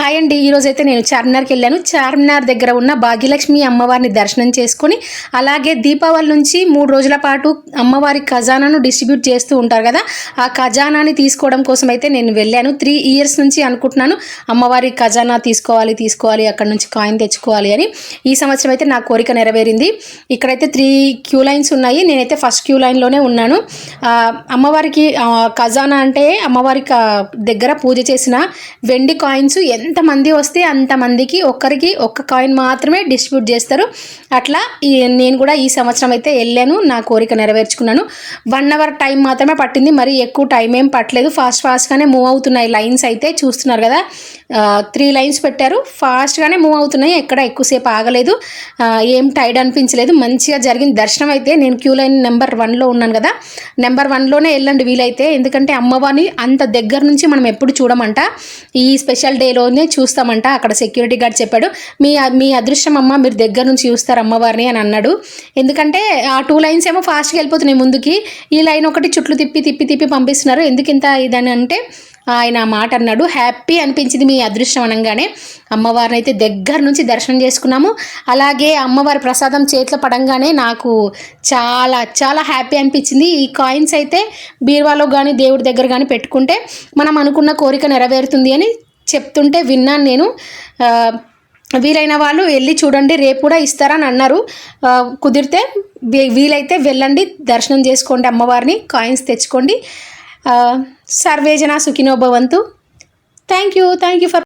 Hi అండి. ఈరోజు అయితే నేను చార్మినార్కి వెళ్ళాను. చార్మినార్ దగ్గర ఉన్న భాగ్యలక్ష్మి అమ్మవారిని దర్శనం చేసుకొని అలాగే దీపావళి నుంచి మూడు రోజుల పాటు అమ్మవారి ఖజానాను డిస్ట్రిబ్యూట్ చేస్తూ ఉంటారు కదా ఆ ఖజానాని తీసుకోవడం కోసం అయితే నేను వెళ్ళాను. త్రీ ఇయర్స్ నుంచి అనుకుంటున్నాను అమ్మవారి ఖజానా తీసుకోవాలి తీసుకోవాలి అక్కడ నుంచి కాయిన్ తెచ్చుకోవాలి అని. ఈ సంవత్సరం అయితే నా కోరిక నెరవేరింది. ఇక్కడైతే త్రీ క్యూ లైన్స్ ఉన్నాయి. నేనైతే ఫస్ట్ క్యూ లైన్లోనే ఉన్నాను. అమ్మవారికి ఖజానా అంటే అమ్మవారి దగ్గర పూజ చేసిన వెండి కాయిన్స్ ఎంతమంది వస్తే అంతమందికి ఒక్కరికి ఒక్క కాయిన్ మాత్రమే డిస్ట్రిబ్యూట్ చేస్తారు. అట్లా ఈ నేను కూడా ఈ సంవత్సరం అయితే వెళ్ళాను. నా కోరిక నెరవేర్చుకున్నాను. వన్ అవర్ టైం మాత్రమే పట్టింది. మరి ఎక్కువ టైం ఏం పట్టలేదు. ఫాస్ట్ ఫాస్ట్గానే మూవ్ అవుతున్నాయి లైన్స్ అయితే చూస్తున్నారు కదా. త్రీ లైన్స్ పెట్టారు. ఫాస్ట్గానే మూవ్ అవుతున్నాయి. ఎక్కడ ఎక్కువసేపు ఆగలేదు. ఏం టైడ్ అనిపించలేదు. మంచిగా జరిగింది. దర్శనం అయితే నేను క్యూ లైన్ నెంబర్ వన్లో ఉన్నాను కదా. నెంబర్ వన్లోనే వెళ్ళండి వీలైతే. ఎందుకంటే అమ్మవారిని అంత దగ్గర నుంచి మనం ఎప్పుడు చూడమంట. ఈ స్పెషల్ డేలోనే చూస్తామంట. అక్కడ సెక్యూరిటీ గార్డ్ చెప్పాడు మీ మీ అదృష్టం అమ్మ మీరు దగ్గర నుంచి చూస్తారు అమ్మవారిని అని అన్నాడు. ఎందుకంటే ఆ టూ లైన్స్ ఏమో ఫాస్ట్గా వెళ్ళిపోతున్నాయి ముందుకి. ఈ లైన్ ఒకటి చుట్లు తిప్పి తిప్పి తిప్పి పంపిస్తున్నారు. ఎందుకు ఇంత ఇదని అంటే ఆయన ఆ మాట అన్నాడు. హ్యాపీ అనిపించింది మీ అదృష్టం అనగానే అమ్మవారిని అయితే దగ్గర నుంచి దర్శనం చేసుకున్నాము. అలాగే అమ్మవారి ప్రసాదం చేతిలో పడంగానే నాకు చాలా చాలా హ్యాపీ అనిపించింది. ఈ కాయిన్స్ అయితే బీరువాలో కానీ దేవుడి దగ్గర కానీ పెట్టుకుంటే మనం అనుకున్న కోరిక నెరవేరుతుంది అని చెప్తుంటే విన్నాను నేను. వీలైన వాళ్ళు వెళ్ళి చూడండి రేపు కూడా ఇస్తారని అన్నారు. కుదిరితే వీలైతే వెళ్ళండి దర్శనం చేసుకోండి అమ్మవారిని కాయిన్స్ తెచ్చుకోండి. సర్వేజన సుఖినో భవంతు. Thank you thank you for